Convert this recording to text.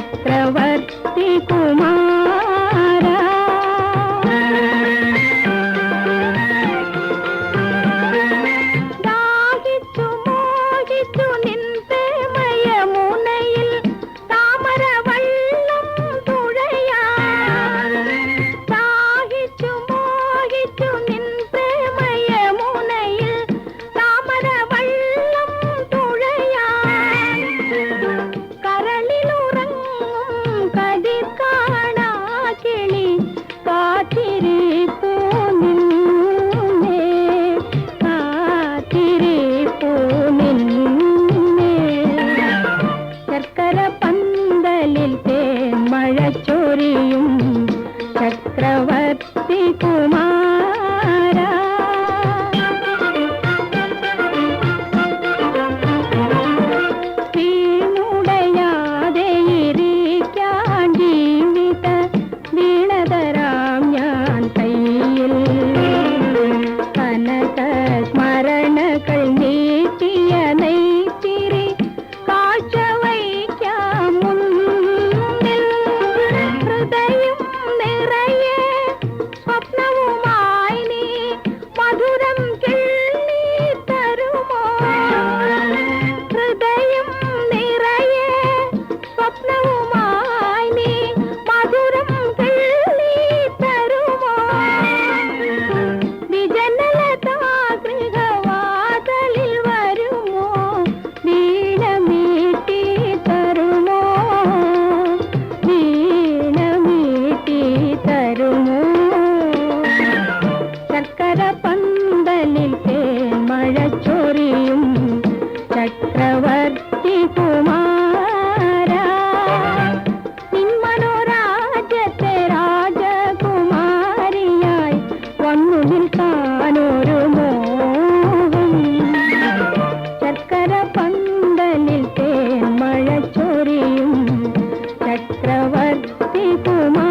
ചക്രവർത്തി കുമാര മഴച്ചൊരിയും ചക്രവർത്തി കുമാര. ഞാൻ കയ്യിൽ. കനക തരുമോ? ചക്കര പന്തലിൽ മഴ ചൊറിയും. ചക്രവർത്തി കുമാര. നിന്മനോരാജ്യത്തെ രാജകുമാരിയായി വന്നു നിൽക്കാനൊരു മോഹം. ചക്കര പന്തലിൽ മഴ ചൊറിയും. ചക്രവർത്തി കുമാര